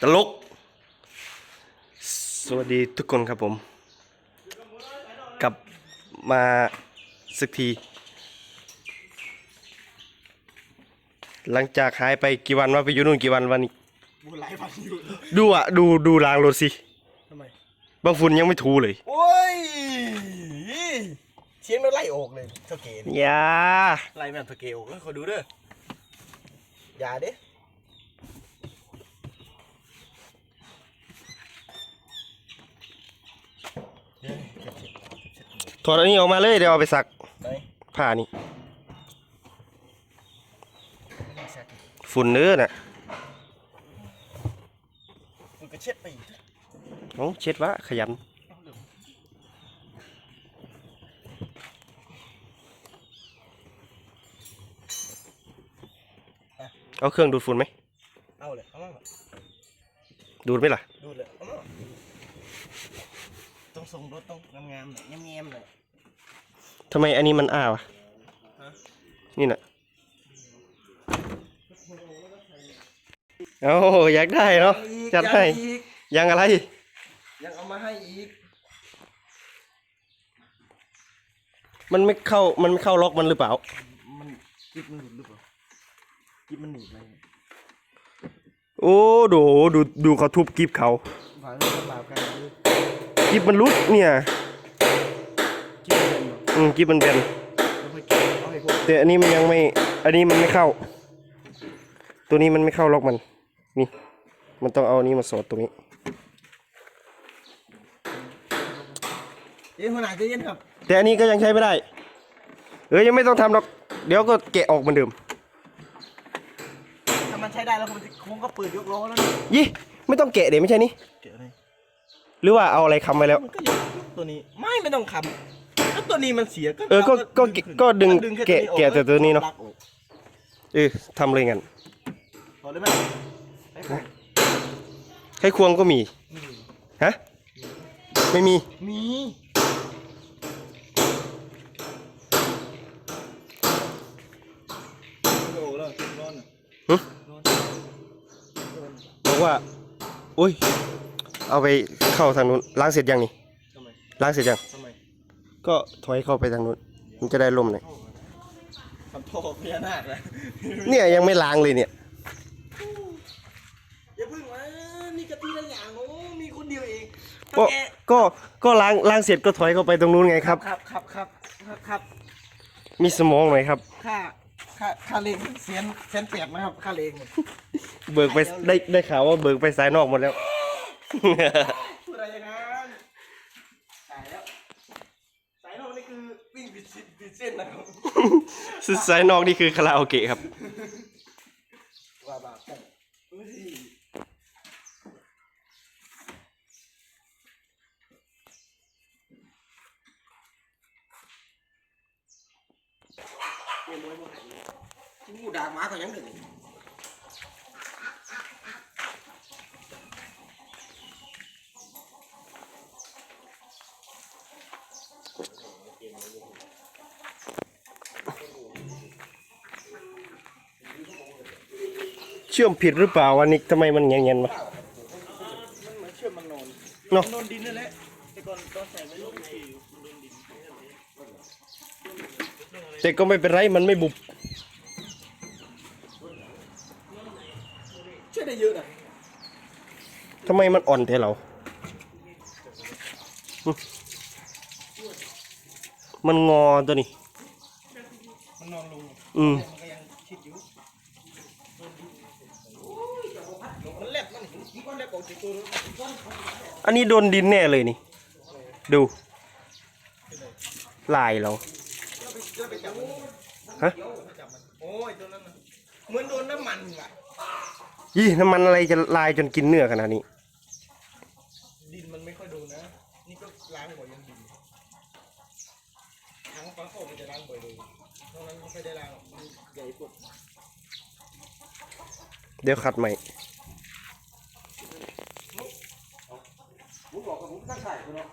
ตลก สวัสดีทุกคนครับผม กลับมาสักที หลังจากหายไปกี่วันว่าไปอยู่นู่นกี่วันวันนี้บูไลฟ์พันอยู่ดูอะ ดูดูรางรถสิทำไมบางฝุ่นยังไม่ทูเลย โอ้ยเชียงแล้วไล่ออกเลยเท่าเกนี่อย่าไล่แม่นเท่าเกออกแล้วขอดูเด้อ อย่าเด้เฮ้ยเก็บเก็บเก็บเก็บเก็บถอดอันนี้ออกมาเลยเดี๋ยวเอาไปซักไหนผ้านี่ไม่ซักอีกฝุ่นเนื้อน่ะมึงก็เช็ดไปอีกน้องเช็ดวะขยัน เอาเร็วอะเอาเครื่องดูดฝุ่นไหมเอาเลยเอามาดูดไหมล่ะ ดูเลยเอามาต้องส่งรถต้องงามๆหน่อยเงียบๆหน่อยทำไมอันนี้มันอ้าวะฮะนี่น่ะเอาอยากได้เนาะจัดให้ยังอีกยังอะไร ยังเอามาให้อีก มันไม่เข้ามันไม่เข้าล็อกมันหรือเปล่า มันกิ๊บมันหลุดหรือเปล่า กิ๊บมันหนีบไหมโอ้ดูดูดูเขาทุบกิฟเขาหวานเลยบาปกันเลยกิฟมันรุดเนี่ยกิ๊บเป็นเหรออืมกิฟมันเป็นแล้วค่อยกิ๊บเอาให้คนแต่อันนี้มันยังไม่ อันนี้มันไม่เข้า ตัวนี้มันไม่เข้าล็อกมัน นี่ มันต้องเอาอันนี้มาสอดตรงนี้ เอ้ยหัวหน้าใจเย็นครับแต่อันนี้ก็ยังใช้ไม่ได้ เออยังไม่ต้องทำหรอก เดี๋ยวก็แกะออกเหมือนเดิมถ้า มันใช้ได้แล้วผมจะคงก็เปิดยกล้อแล้วนะยี่ไม่ต้องแกะเดี๋ยวไม่ใช่นี่เกี่ยวอะไรหรือว่าเอาอะไรค้ำไว้แล้ว มันก็ยกตัวนี้ไม่ไม่ต้องขับถ้าตัวนี้มันเสียก็เออก็ก็ขึ้นก็ดึงค่แกะออแกะแต่ตัวนี้เนอะลกออกเออทำเลยงั้นพอเลยไหมไอ้ผมให้ควงก็มีฮะไม่มีมี โอ้แล้วร้อนอะ หึ ร้อน บอก ว่าอุ้ย เอาไปเข้าทางนู้นล้างเสร็จยังนี่ทำไมล้างเสร็จยังทำไมก็ถอยเข้าไปทางนู้นมันจะได้ลมหน่อยทำโทษพญานาคนะเนี่ยยังไม่ล้างเลยเนี่ย อย่าเพิ่งมานี่กะทิละอย่างโอ้มีคนเดียวเองก็แกก็ก็ล้างล้างเสร็จก็ถอยเข้าไปตรงนู้นไงครับ ครับครับครับครับครับมีสมองหน่อยครับค่า ค่าค่าเลงเสียนเสียนเปียกนะครับค่าเลงเนี่ยเบิกไปได้ได้ข่าวว่าเบิกไปสายนอกหมดแล้ว พูดอะไรอย่างนั้นสายแล้วสายนอกนี่คือวิ่งบิดเส้นบิดเส้นนะครับสายนอกนี่คือคาราโอเกะครับ ว่าบาปกันอุ้ย งูด่างหมาก็ยังหนึ่งเชื่อมผิดหรือเปล่าวันนี้ทำไมมันเงี้ยๆวะมันเหมือนเชื่อมมันนอนเนาะมันนอนดินนั่นแหละแต่ก่อนตอนใส่ไม่ลงทีมันโดนดินแต่ก็ไม่เป็นไรมันไม่บุบ ช่วยได้เยอะนะทำไมมันอ่อนแท้เราหึมันงอตัวนี้ มันนอนลงอืมมันก็ยังคิดอยู่มันแลบมันเห็นมันก็แลบออกจากตัวรถอันนี้โดนดินแน่เลยนี่ ดู ลายเราจะไปจับมันฮะไปจับมันโอ้ยตัวนั้นน่ะเหมือนโดนน้ำมันว่ะ ยี่น้ำมันอะไรจะลายจนกินเนื้อขนาดนี้ ดินมันไม่ค่อยโดนนะ นี่ก็ล้างบ่อยยังดินทั้งฟังโคมันจะล้างบ่อยเลยตรงนั้นไม่ค่อยได้ล้างหรอกมันใหญ่ปวดเดี๋ยวขัดใหม่ผมบอกกับผมทั้งใส่คุณเนาะ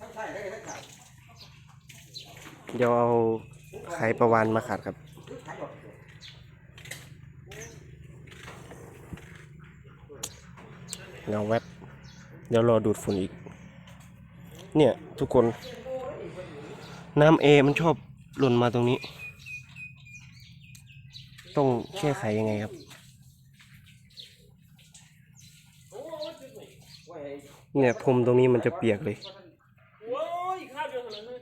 ทั้งใส่ได้ทั้งใส่เดี๋ยวเอาไขประวานมาขัดครับขายหมด เงาแวบเดี๋ยวรอดูดฝุ่นอีก เนี่ยทุกคน น้ำเอมันชอบหล่นมาตรงนี้ ต้องแก้ไขยังไงครับ เนี่ยพรมตรงนี้มันจะเปียกเลย โอ้ยข้าวเดียวกันเลย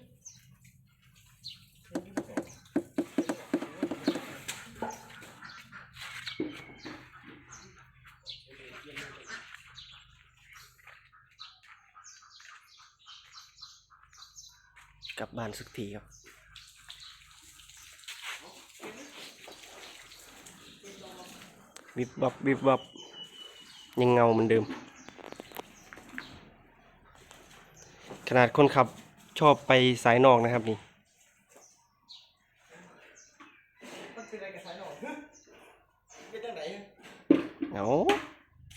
กลับบ้าน สักทีครับวิบวับวิบวับยังเงาเหมือนเดิม ขนาดคนขับชอบไปสายนอกนะครับนี่เอายหนอนฮึเป็นจังไหนฮึเอา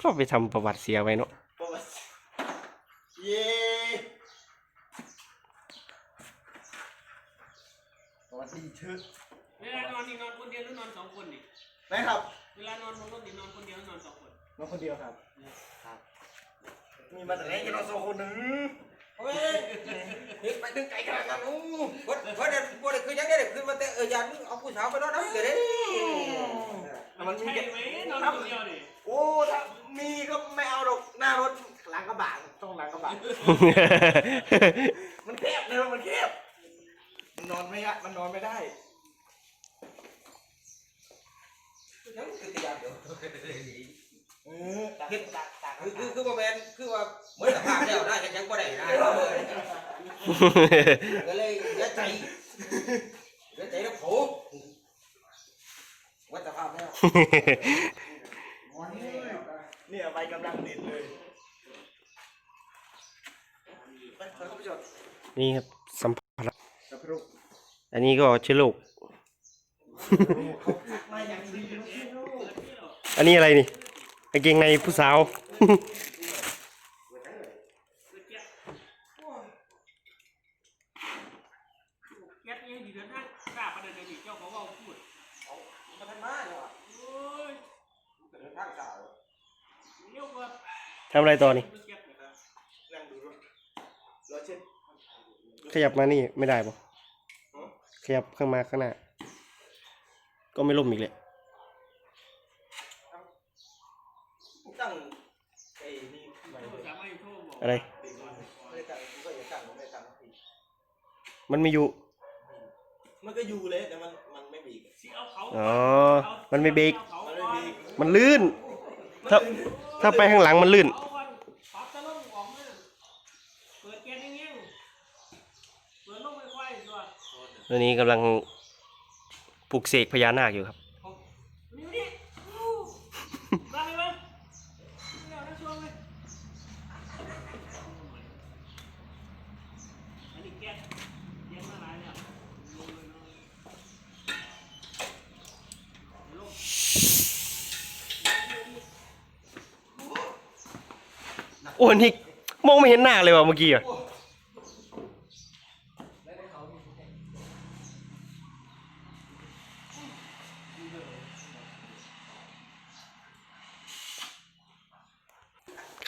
ก็ไปทำประวัติเสียไว้เนาะ ประวัติเย้ ประวัติเธอเวลานอนนี่นอนคนเดียวหรือนอนสองคนนี่นะครับเวลานอนบนรถนี่นอนคนเดียวหรือนอนสองคนน้องคนเดียวครับ ครับ มีมาแต่ไหนกันเราสองคนหนึ่งเฮ้ยนึกไปถึงไกลขนาดนั้นอู้วัดวัดเด็ดวัดเด็ดคือยังได้เด็ดคือมาแต่เออยันเอาผู้สาวไปนอนน้ำเกิดได้แต่มันมีใช่แค่ไหมนอนคนเดียวนี่โอ้ถ้ามีก็ไม่เอาหรอกหน้ารถหลังกระบะต้องหลังกระบะ มันแคบเลยมันแคบ มันนอนไม่ได้มันนอนไม่ได้ยังคือตียานเดียวเออตากตากตากคือคือคือว่าแมนคือว่าเหมือนสภาพแล้วได้กันยังบ่ได้นะก็เลยเสียใจเสียใจแล้วโผวัดสภาพแล้วเนี่ยใบกำลังเด็ดเลยไปเชิญเข้าไปจอดนี่ครับสัมภาระ จับพรุก อันนี้ก็เชื้อโรคมาอย่างดีลูกพี่ลูกอันนี้อะไรนี่กางเกงในผู้สาวแก๊สยังดีเดินทางกล้าประเดินเดินอีกเจ้าเขาว่าพูดมาทันมาเนี่ยโอ้ยเดินทางสาวเรียกว่าทำอะไรต่อนี่แก๊สนะครับนั่งดูรถรถเช็ดขยับมานี่ไม่ได้ปะข ยับข้างมาข้างหน้า ก็ไม่ล่มอีกเลยตั้งไอ้นี่ไว้ภาษาไม่โทรบอกอะไรไม่ได้ตั้งกูก็อย่าตั้งไม่ได้ตั้งทีมันไม่อยู่ มันก็อยู่เลยแต่มันมันไม่บีบสิเอาเขาอ๋อ มันไม่เบรกอามันเขาไม่บีบมันลื่น ถ้าถ้าไปข้างหลังมันลื่น ตัวนี้กำลังปลูกเสกพญานาคอยู่ครับโอ้นี่มองไม่เห็นหน้าเลยว่ะเมื่อกี้อะ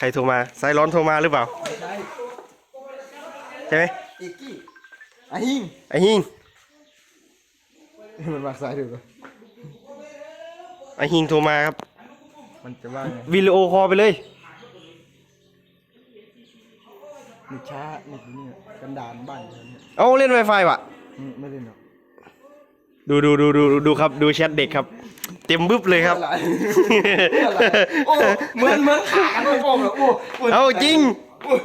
รโทรมาสายร้อนโทรมาหรือเปล่า ใช่ไหมอีกกี้ไอ้หิงไอ้หิงมันมาสายดูก่อนไอ้หิงโทรมาครับ มันจะว่าไงวิดีโอคอลไปเลย มีช้านี่นี่กันดานบ้านอยู่เนี่ยเอาเล่น Wi-Fi ว่ะอืมไม่เล่นหรอก ดูดูดูดูดูครับ ดูแชทเด็กครับ เต็มบึ๊บเลยครับ โอ้เหมือนเหมือนขากันไม่โป้งเลยโอ้เอาจริง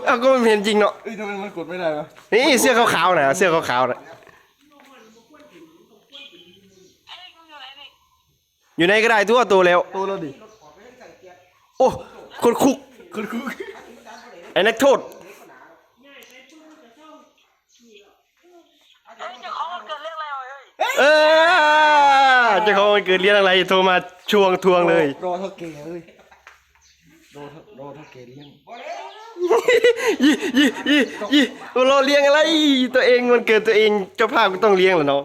เอาก็มันเห็นจริงเนาะเอ้ยทำไมมันกดไม่ได้วะนี่เสื้อขาวๆนะเสื้อขาวๆนะอยู่ไหนก็ได้ทั่วตัวแล้วโตแล้วดิโอ้คนคุกคุณครูไอ้นักโทษเออ เจ้าของวันเกิดเรียนอะไรโทรมาชวงทวงเลยรอเท่าเก๋เลยรอเท่ารอเท่าเก๋เลี้ยงยี่ยี่ยี่ยี่เราเลี้ยงอะไร ตัวเองวันเกิดตัวเองเจ้าภาพก็ต้องเลี้ยงแหละเนาะ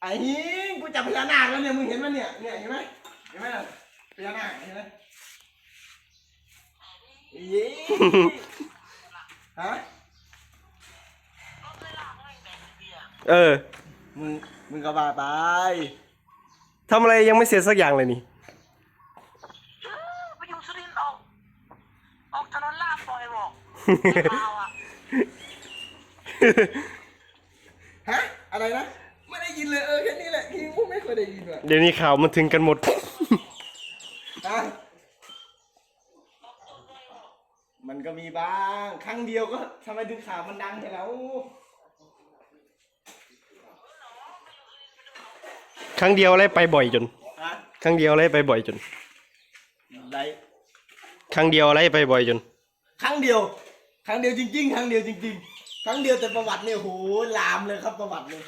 ไอ้หิงกูจับพญานาคแล้วเนี่ยมึงเห็นไหมเนี่ยเนี่ยเห็นไหมเห็นไหมน่ะกญานาคใช่ไหมเย้ฮะเออ มึงมึงก็บ้าไปทำอะไรยังไม่เสร็จสักอย่างเลยนี่ ไปอยู่สุรินทร์ออก ออกถนนลาดปล่อยบอกข่าวอะฮะอะไรนะไม่ได้ยินเลยเออแค่นี้แหละพี่พูดไม่เคยได้ยินว่ะเดี๋ยวนี้ข่าวมันถึงกันหมดฮะมันก็มีบ้าง ครั้งเดียวก็ทำไมถึงข่าวมันดังไปแล้ว ครั้งเดียวอะไรไปบ่อยจน ฮะครั้งเดียวอะไรไปบ่อยจน ไรครั้งเดียวอะไรไปบ่อยจน ครั้งเดียว ครั้งเดียวจริง ๆ ครั้งเดียวจริง ๆ ครั้งเดียวแต่ประวัติเนี่ยโหลามเลยครับประวัติเลย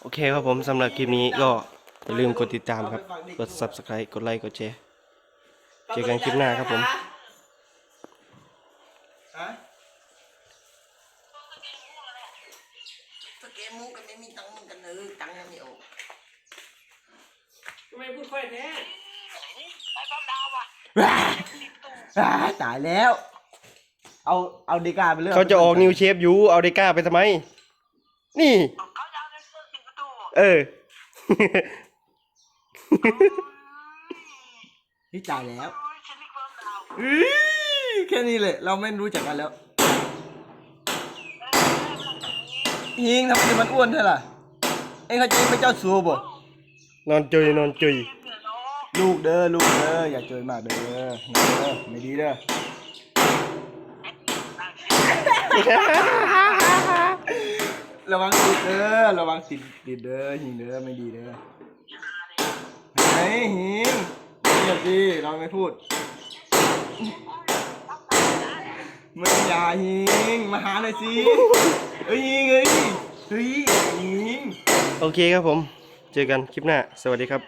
โอเคครับผมสำหรับคลิปนี้ก็อย่าลืมกดติดตามครับ กด subscribe กดไลค์กดแชร์ เจอกันคลิปหน้าครับผม ฮะ สเกมมุกกันไม่มีตังค์กันเออตังค์ยังไม่ออกทำไมพูดค่อยแท้ไปบ้านดาวอะว้าว้าตายแล้ว เอาเอาเดกาไปเลือกเขาจะออกนิวเชฟอยู่เอาเดก้าไปทำไม นี่ เขาจะเอาเงินซื้อสิบประตูเออ นี่จ่ายแล้ว โอ้ยฉันนี่บ้านดาว อื้อแค่นี้เลย เราไม่รู้จักกันแล้ว ยิงทำไมมันอ้วนเท่าล่ะ เอ็งเขาจะเป็นเจ้าสัวบ่ นอนจุยนอนจุยลูกเด้อลูกเด้ออย่าเจอมากเด้อนะเด้อไม่ดีเด้อระวังติดเด้อระวังติดติดเด้อหิงเด้อไม่ดีเด้อไอ้หิงเงียบดิเราไม่พูด มึงอย่าหิงมาหาหน่อยสิเอ้ยหิงเอ้ยเฮ้ยหิง โอเคครับผม เจอกันคลิปหน้า สวัสดีครับ